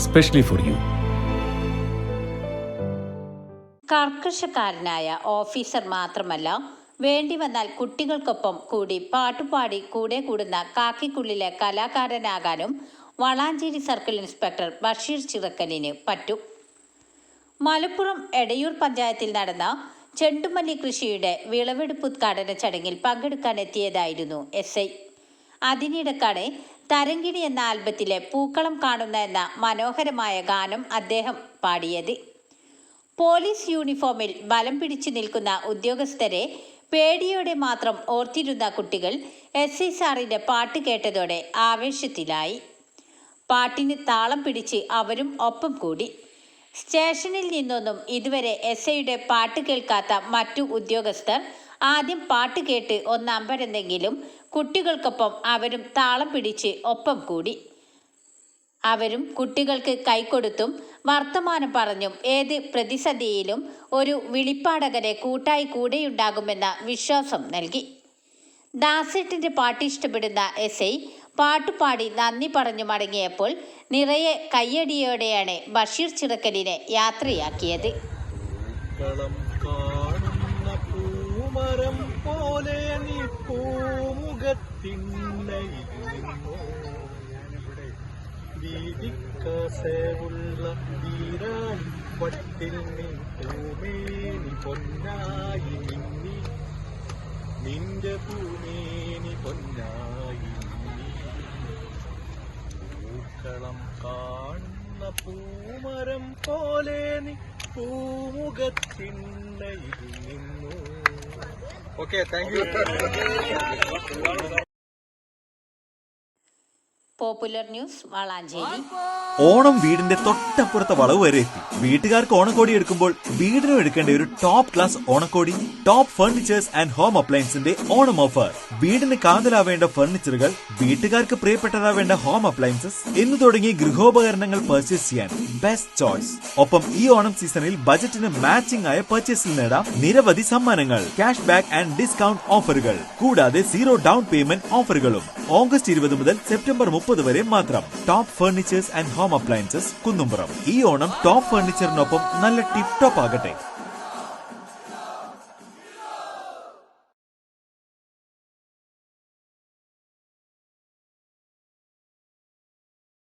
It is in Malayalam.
specially for you കർക്കശക്കാരനായ ഓഫീസർ മാത്രമല്ല വേണ്ടി വന്നാൽ കുട്ടികൾക്കൊപ്പം കൂടി പാട്ടുപാടി കൂടെ കൂടുന്ന കാക്കിക്കുള്ളിലെ കലാകാരനാകാനും വളാഞ്ചേരി സർക്കിൾ ഇൻസ്പെക്ടർ ബഷീർ ചിറക്കലിന് പറ്റും. മലപ്പുറം എടയൂർ പഞ്ചായത്തിൽ നടന്ന ചെണ്ടുമല്ലി കൃഷിയുടെ വിളവെടുപ്പ് ഉദ്ഘാടന ചടങ്ങിൽ പങ്കെടുക്കാനെത്തിയതായിരുന്നു എസ് ഐ. അതിനിടക്കാണ് തരങ്കിണി എന്ന ആൽബത്തിലെ പൂക്കളം കാണുന്ന എന്ന മനോഹരമായ ഗാനം അദ്ദേഹം പാടിയത്. പോലീസ് യൂണിഫോമിൽ ബലം പിടിച്ചു നിൽക്കുന്ന ഉദ്യോഗസ്ഥരെ പേടിയോടെ മാത്രം ഓർത്തിരുന്ന കുട്ടികൾ എസ് ഐ സാറിന്റെ പാട്ട് കേട്ടതോടെ ആവേശത്തിലായി. പാട്ടിന് താളം പിടിച്ച് അവരും ഒപ്പം കൂടി. സ്റ്റേഷനിൽ നിന്നൊന്നും ഇതുവരെ എസ് ഐയുടെ പാട്ട് കേൾക്കാത്ത മറ്റു ഉദ്യോഗസ്ഥർ ആദ്യം പാട്ട് കേട്ട് ഒന്നമ്പരന്നെങ്കിലും കുട്ടികൾക്കൊപ്പം അവരും താളം പിടിച്ച് ഒപ്പം കൂടി. അവരും കുട്ടികൾക്ക് കൈക്കൊടുത്തും വർത്തമാനം പറഞ്ഞും ഏത് പ്രതിസന്ധിയിലും ഒരു വിളിപ്പാടകരെ കൂട്ടായി കൂടെയുണ്ടാകുമെന്ന വിശ്വാസം നൽകി. ദാസേട്ടിന്റെ പാട്ട് ഇഷ്ടപ്പെടുന്ന എസ് ഐ പാട്ടുപാടി നന്ദി പറഞ്ഞു മടങ്ങിയപ്പോൾ നിറയെ കയ്യടിയോടെയാണ് ബഷീർ ചിറക്കലിനെ യാത്രയാക്കിയത് പൂക്കളം കാണുന്ന പൂമരം പോലെ നിന്നോ വീതിക്കസവുള്ള പട്ടിൽ നീ പൂമേനി പൊന്നായി മിന്നി നിന്റെ പൂമേനി പൊന്നായി പൂക്കളം കാണുന്ന പൂമരം പോലെ നീ പൂമുഖത്തിണ്ണയിൽ നിന്നു okay thank you popular news Valanchery Onam വീടിന്റെ തൊട്ടപ്പുറത്തെ വളവ് വരെ എത്തി. വീട്ടുകാർക്ക് ഓണക്കോടി എടുക്കുമ്പോൾ വീടിനും എടുക്കേണ്ട ഒരു ടോപ്പ് ക്ലാസ് ഓണക്കോടി ടോപ്പ് ഫർണിച്ചേഴ്സ് ആൻഡ് ഹോം അപ്ലയൻസിന്റെ ഓണം ഓഫർ വീടിന് കാതലാവേണ്ട ഫർണിച്ചറുകൾ വീട്ടുകാർക്ക് പ്രിയപ്പെട്ടതാവേണ്ട ഹോം അപ്ലയൻസസ് എന്ന് തുടങ്ങി ഗൃഹോപകരണങ്ങൾ പർച്ചേസ് ചെയ്യാൻ ബെസ്റ്റ് ചോയ്സ് ഒപ്പം ഈ ഓണം സീസണിൽ ബജറ്റിന് മാച്ചിംഗ് ആയ പർച്ചേസിൽ നേടാം നിരവധി സമ്മാനങ്ങൾ ക്യാഷ് ബാക്ക് ആൻഡ് ഡിസ്കൗണ്ട് ഓഫറുകൾ കൂടാതെ സീറോ ഡൗൺ പേയ്മെന്റ് ഓഫറുകളും ഓഗസ്റ്റ് ഇരുപത് മുതൽ സെപ്റ്റംബർ മുപ്പത് വരെ മാത്രം. Top furnitures and home appliances Kunnumpuram. ഈ ഓണം ടോപ്പ് ഫർണിച്ചറിനൊപ്പം നല്ല ടിപ് ടോപ്പ് ആകട്ടെ.